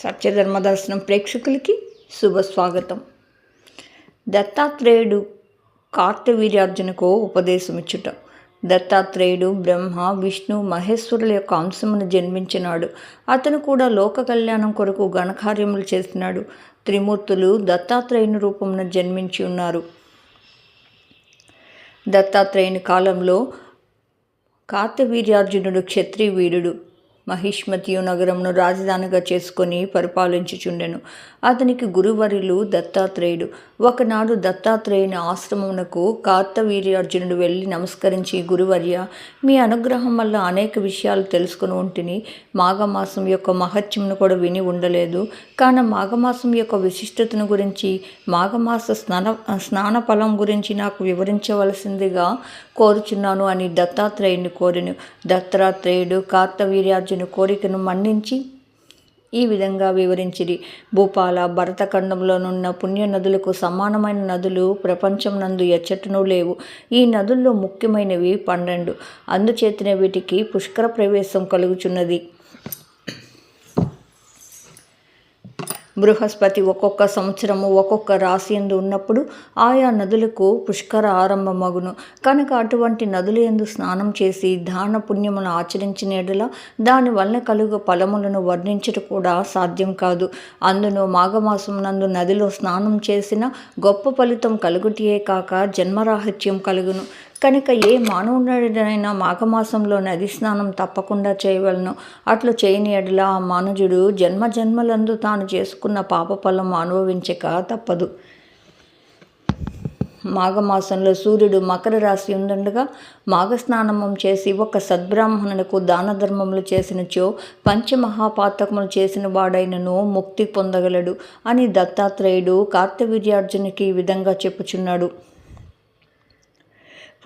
సత్యధర్మ దర్శనం ప్రేక్షకులకి శుభ స్వాగతం. దత్తాత్రేయుడు కార్తవీర్యార్జునకు ఉపదేశమిచ్చుట దత్తాత్రేయుడు బ్రహ్మ విష్ణు మహేశ్వరుల యొక్క అంశమును జన్మించినాడు. అతను కూడా లోక కళ్యాణం కొరకు ఘనకార్యములు చేస్తున్నాడు. త్రిమూర్తులు దత్తాత్రేయుని రూపమున జన్మించి ఉన్నారు. దత్తాత్రేయుని కాలంలో కార్తవీర్యార్జునుడు క్షత్రియ వీరుడు. మహిష్మతియు నగరమును రాజధానిగా చేసుకొని పరిపాలించుచుండెను. అతనికి గురువరులు దత్తాత్రేయుడు. ఒకనాడు దత్తాత్రేయుని ఆశ్రమమునకు కార్తవీర్యార్జునుడు వెళ్ళి నమస్కరించి గురువర్య మీ అనుగ్రహం వల్ల అనేక విషయాలు తెలుసుకుని ఉంటిని. మాఘమాసం యొక్క మహత్యమును కూడా విని ఉండలేదు. కానీ మాఘమాసం యొక్క విశిష్టతను గురించి మాఘమాస స్నాన స్నాన ఫలం గురించి నాకు వివరించవలసిందిగా కోరుచున్నాను అని దత్తాత్రేయుని కోరిను. దత్తాత్రేయుడు కార్తవీర్యార్జును కోరికను మన్నించి ఈ విధంగా వివరించిరి. భూపాల భరతఖండంలోనున్న పుణ్య నదులకు సమానమైన నదులు ప్రపంచం నందు ఎచ్చటనూ లేవు. ఈ నదుల్లో ముఖ్యమైనవి పన్నెండు. అందుచేతనే వీటికి పుష్కర ప్రవేశం కలుగుచున్నది. బృహస్పతి ఒక్కొక్క సంవత్సరము ఒక్కొక్క రాశి ఎందు ఉన్నప్పుడు ఆయా నదులకు పుష్కర ఆరంభమగును. కనుక అటువంటి నదుల ఎందు స్నానం చేసి దాన పుణ్యమును ఆచరించిన ఎడల దాని వలన కలుగు ఫలములను వర్ణించడం కూడా సాధ్యం కాదు. అందును మాఘమాసం నందు నదిలో స్నానం చేసిన గొప్ప ఫలితం కలుగుటియే కాక జన్మరాహిత్యం కలుగును. కనుక ఏ మానవుడైనా మాఘమాసంలో నది స్నానం తప్పకుండా చేయవలను. అట్లు చేయని ఎడల ఆ మానుజుడు జన్మ జన్మలందు తాను చేసుకున్న పాప ఫలం అనుభవించక తప్పదు. మాఘమాసంలో సూర్యుడు మకర రాశి ఉందండగా మాఘస్నానమం చేసి ఒక సద్బ్రాహ్మణులకు దాన ధర్మములు చేసినచో పంచమహాపాతకములు చేసిన వాడైనను ముక్తి పొందగలడు అని దత్తాత్రేయుడు కార్తవీర్యార్జునికి ఈ విధంగా చెప్పుచున్నాడు.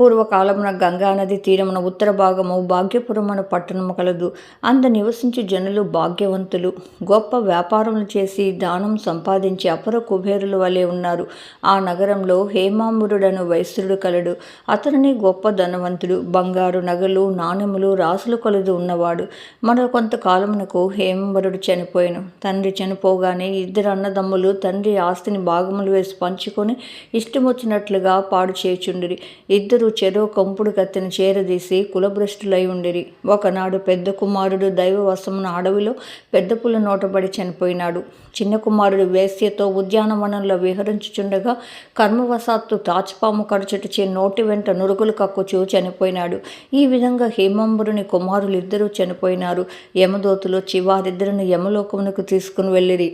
పూర్వకాలమున గంగానది తీరమున ఉత్తర భాగము భాగ్యపురమున పట్టణము కలదు. అంద నివసించి జనులు భాగ్యవంతులు. గొప్ప వ్యాపారములు చేసి దానం సంపాదించి అపర కుబేరుల వలె ఉన్నారు. ఆ నగరంలో హేమాంబురుడను వైశ్యుడు కలడు. అతనిని గొప్ప ధనవంతుడు బంగారు నగలు నాణెములు రాసులు కొలదు ఉన్నవాడు. మరో కొంతకాలమునకు హేమంబరుడు చనిపోయాను. తండ్రి చనిపోగానే ఇద్దరు అన్నదమ్ములు తండ్రి ఆస్తిని భాగములు వేసి పంచుకొని ఇష్టమొచ్చినట్లుగా పాడు చేయుచుండిరి. ఇద్దరు ఇద్దరు చెరో కంపుడు కత్తిని చేరదీసి కులభ్రష్టులై ఉండిరి. ఒకనాడు పెద్ద కుమారుడు దైవవశమున అడవిలో పెద్ద పుల్ల నోటబడి చనిపోయినాడు. చిన్న కుమారుడు వేశ్యతో ఉద్యానవనంలో విహరించుచుండగా కర్మవశాత్తు తాచుపాము కడుచుటచే నోటి వెంట నురుగులు కక్కుచూ చనిపోయినాడు. ఈ విధంగా హేమంబరుని కుమారులు ఇద్దరూ చనిపోయినారు. యమదోతులు వచ్చి వారిద్దరిని యమలోకమునకు తీసుకుని వెళ్ళిరి.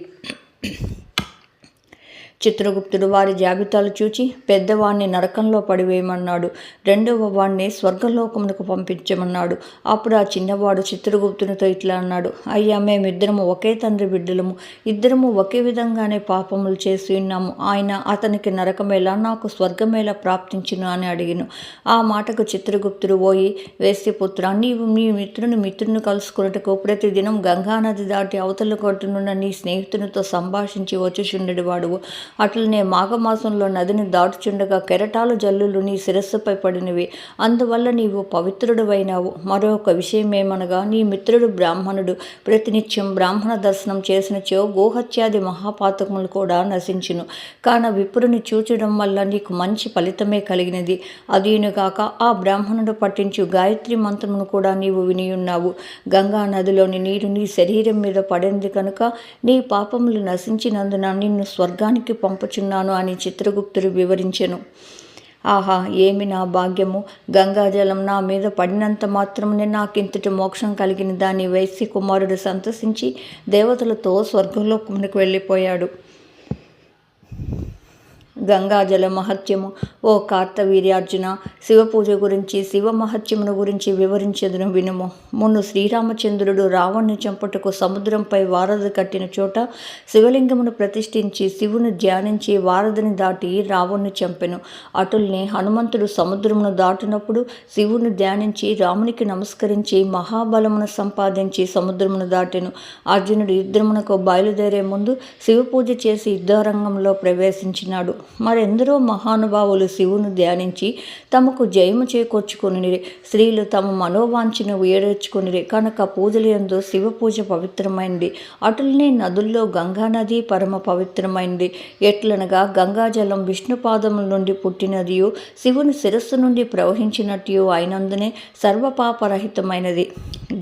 చిత్రగుప్తుడు వారి జాబితాలు చూచి పెద్దవాణ్ణి నరకంలో పడివేయమన్నాడు. రెండవ వాణ్ణి స్వర్గలోకమునకు పంపించమన్నాడు. అప్పుడు ఆ చిన్నవాడు చిత్రగుప్తునితో ఇట్లా అన్నాడు. అయ్యా మేమిద్దరము ఒకే తండ్రి బిడ్డలము. ఇద్దరము ఒకే విధంగానే పాపములు చేసి ఉన్నాము. ఆయన అతనికి నరకమేలా నాకు స్వర్గమేలా ప్రాప్తించును అని అడిగిను. ఆ మాటకు చిత్రగుప్తుడు పోయి వేస్యపుత్ర నీవు మీ మిత్రుని మిత్రుని కలుసుకున్నట్టుకు ప్రతిదినం గంగానది దాటి అవతల కొట్టునున్న నీ స్నేహితునితో సంభాషించి వచ్చుచుండెడు వాడువు. అట్లనే మాఘమాసంలో నదిని దాటుచుండగా కెరటాలు జల్లులు నీ శిరస్సుపై పడినవి. అందువల్ల నీవు పవిత్రుడువైనావు. మరొక విషయమేమనగా నీ మిత్రుడు బ్రాహ్మణుడు ప్రతినిత్యం బ్రాహ్మణ దర్శనం చేసినచో గోహత్యాది మహాపాతకములు కూడా నశించును. కాన విపురుని చూచడం వల్ల నీకు మంచి ఫలితమే కలిగినది. అదీనుగాక ఆ బ్రాహ్మణుడు పట్టించు గాయత్రి మంత్రమును కూడా నీవు వినియున్నావు. గంగా నదిలోని నీరు నీ శరీరం మీద పడింది కనుక నీ పాపములు నశించినందున నిన్ను స్వర్గానికి పంపుచున్నాను అని చిత్రగుప్తుడు వివరించెను. ఆహా ఏమి నా భాగ్యము? గంగాజలం నా మీద పడినంత మాత్రమే నాకింతటి మోక్షం కలిగిన దాని వైశ్య కుమారుడు సంతసించి దేవతలతో స్వర్గలోకమునికి వెళ్ళిపోయాడు. గంగాజల మహత్యము. ఓ కార్తవీర్యార్జున శివ శివపూజ గురించి శివ మహత్యమును గురించి వివరించదును వినుము. మున్ను శ్రీరామచంద్రుడు రావణ్ణి చంపుటకు సముద్రంపై వారధి కట్టిన చోట శివలింగమును ప్రతిష్ఠించి శివుని ధ్యానించి వారధిని దాటి రావణ్ణి చంపెను. అటుల్ని హనుమంతుడు సముద్రమును దాటినప్పుడు శివుని ధ్యానించి రామునికి నమస్కరించి మహాబలమును సంపాదించి సముద్రమును దాటెను. అర్జునుడు యుద్ధమునకు బయలుదేరే ముందు శివపూజ చేసి యుద్ధరంగంలో ప్రవేశించినాడు. మరెందరో మహానుభావులు శివుని ధ్యానించి తమకు జయము చేకూర్చుకుని స్త్రీలు తమ మనోవాంఛను ఏడర్చుకుని కనుక పూజలందు శివ పూజ పవిత్రమైంది అటులనే నదుల్లో గంగానది పరమ పవిత్రమైంది ఎట్లనగా గంగాజలం విష్ణుపాదముల నుండి పుట్టినదియు శివుని శిరస్సు నుండి ప్రవహించినట్టు అయినందునే సర్వపాపరహితమైనది.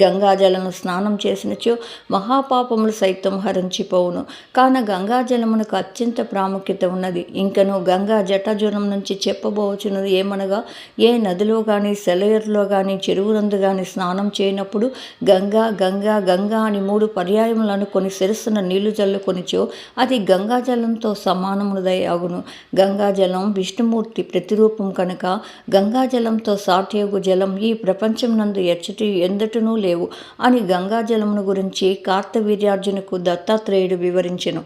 గంగాజలను స్నానం చేసినచో మహాపాపములు సైతం హరించిపోవును. కాన గంగాజలమునకు అత్యంత ప్రాముఖ్యత ఉన్నది. ఇంకను గంగా జటాజ్వరం నుంచి చెప్పబోచున్నది ఏమనగా ఏ నదిలో కానీ సెలయర్లో కానీ చెరువునందు కానీ స్నానం చేయనప్పుడు గంగా గంగా గంగా అని మూడు పర్యాయములు అనుకొని శిరస్సున నీళ్ళు జల్లుకొనిచో అది గంగాజలంతో సమానమునదై అగును గంగాజలం విష్ణుమూర్తి ప్రతిరూపం కనుక గంగాజలంతో సాటియోగు జలం ఈ ప్రపంచం నందు ఎచ్చటి ఎందటనూ లేవు అని గంగాజలమును గురించి కార్తవీర్యార్జునకు దత్తాత్రేయుడు వివరించెను.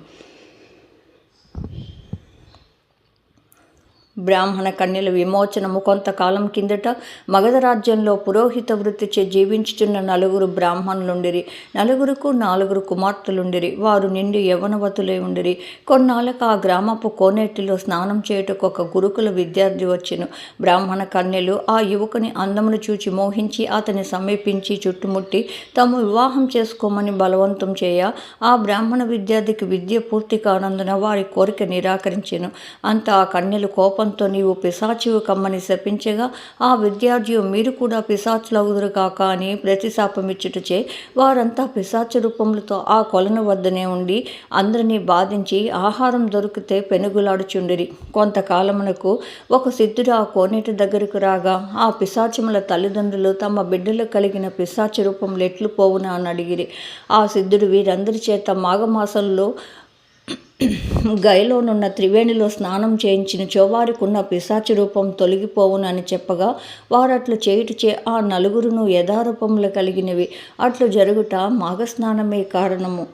బ్రాహ్మణ కన్యల విమోచనము కొంతకాలం కిందట మగధ రాజ్యంలో పురోహిత వృత్తిచే జీవించుచున్న నలుగురు బ్రాహ్మణులుండిరి. నలుగురుకు నాలుగురు కుమార్తెలుండిరి. వారు నిండి యవనవతులై ఉండిరి. కొన్నాళ్ళకు ఆ గ్రామపు కోనేటిలో స్నానం చేయుటకు ఒక గురుకుల విద్యార్థి వచ్చెను. బ్రాహ్మణ కన్యలు ఆ యువకుని అందమును చూచి మోహించి అతని సమీపించి చుట్టుముట్టి తాము వివాహం చేసుకోమని బలవంతం చేయ ఆ బ్రాహ్మణ విద్యార్థికి విద్య పూర్తి కానందున వారి కోరిక నిరాకరించెను. అంత ఆ కన్యలు కోపం కోపంతో నీవు పిశాచివు కమ్మని శపించగా ఆ విద్యార్థి మీరు కూడా పిశాచులవుదురు కాక అని ప్రతిశాపమిచ్చుటచే వారంతా పిశాచ రూపములతో ఆ కొలను వద్దనే ఉండి అందరినీ బాధించి ఆహారం దొరికితే పెనుగులాడుచుండిరి. కొంతకాలమునకు ఒక సిద్ధుడు ఆ కోనేటి దగ్గరకు రాగా ఆ పిశాచముల తల్లిదండ్రులు తమ బిడ్డలు కలిగిన పిశాచ రూపములు ఎట్లు పోవునా అని అడిగిరి. ఆ సిద్ధుడు వీరందరి చేత మాఘమాసంలో గయలోనున్న త్రివేణిలో స్నానం చేయించిన చోవారికున్న పిశాచి రూపం తొలగిపోవునని చెప్పగా వారట్లు చేయుటచే ఆ నలుగురును యథారూపములు కలిగినవి. అట్లు జరుగుట మాఘస్నానమే కారణము.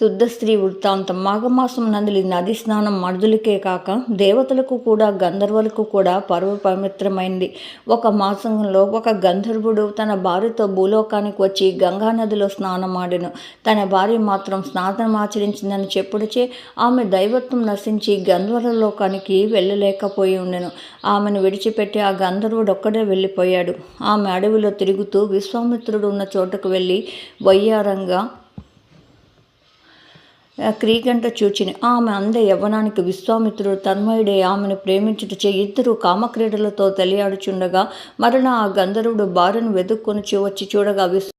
శుద్ధ స్త్రీ వృత్తాంతం. మాఘమాసం నందులి నది స్నానం మర్దులకే కాక దేవతలకు కూడా గంధర్వులకు కూడా పర్వ పవిత్రమైంది. ఒక మాసంలో ఒక గంధర్వుడు తన భార్యతో భూలోకానికి వచ్చి గంగానదిలో స్నానమాడెను. తన భార్య మాత్రం స్నానం ఆచరించిందని చెప్పుడిచే ఆమె దైవత్వం నశించి గంధర్వ లోకానికి వెళ్ళలేకపోయి ఉండెను. ఆమెను విడిచిపెట్టి ఆ గంధర్వుడు ఒక్కడే వెళ్ళిపోయాడు. ఆమె అడవిలో తిరుగుతూ విశ్వామిత్రుడు ఉన్న చోటకు వెళ్ళి వయ్యారంగా క్రీగంట చూచిన. ఆమె అంద యవ్వనానికి విశ్వామిత్రుడు తన్మయుడే ఆమెను ప్రేమించుటచే ఇద్దరు కామక్రీడలతో తెలియాడుచుండగా మరణ ఆ గంధర్వుడు భార్యను వెతుక్కొని వచ్చి చూడగా విశ్వ